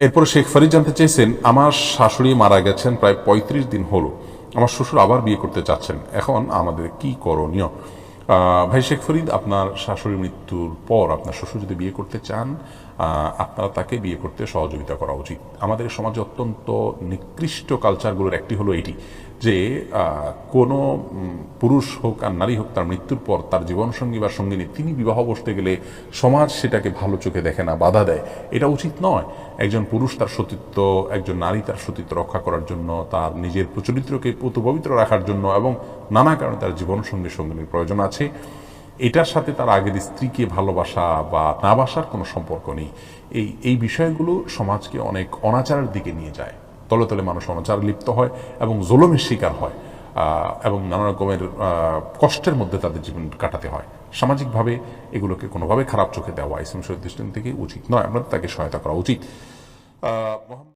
এরপর শেখ ফরিদ জানতে চেয়েছেন আমার শাশুড়ি মারা গেছেন প্রায় পঁয়ত্রিশ দিন হলো। আমার শ্বশুর আবার বিয়ে করতে চাচ্ছেন। এখন আমাদের কি করণীয়? ভাই শেখ ফরিদ, আপনার শাশুড়ির মৃত্যুর পর আপনার শ্বশুর যদি বিয়ে করতে চান আপনারা তাকে বিয়ে করতে সহযোগিতা করা উচিত। আমাদের সমাজে অত্যন্ত নিকৃষ্ট কালচারগুলোর একটি হলো এটি, যে কোনো পুরুষ হোক আর নারী হোক তার মৃত্যুর পর তার জীবনসঙ্গী বা সঙ্গিনী, তিনি বিবাহ বসতে গেলে সমাজ সেটাকে ভালো চোখে দেখে না, বাধা দেয়। এটা উচিত নয়। একজন পুরুষ তার সতীত্ব, একজন নারী তার সতীত্ব রক্ষা করার জন্য, তার নিজের প্রচরিত্রকে পুত পবিত্র রাখার জন্য এবং নানা কারণে তার জীবন সঙ্গী সঙ্গিনীর প্রয়োজন আছে। এটার সাথে তার আগের স্ত্রীকে ভালোবাসা বা না বাসার কোনো সম্পর্ক নেই। এই এই বিষয়গুলো সমাজকে অনেক অনাচারের দিকে নিয়ে যায়। তলে তলে মানুষ অনাচারে লিপ্ত হয় এবং জোলমের শিকার হয় এবং নানা রকমের কষ্টের মধ্যে তাদের জীবন কাটাতে হয়। সামাজিকভাবে এগুলোকে কোনোভাবে খারাপ চোখে দেওয়া ইসলাম শরীর দৃষ্টিকোণ থেকে উচিত নয়। আমরা তাকে সহায়তা করা উচিত।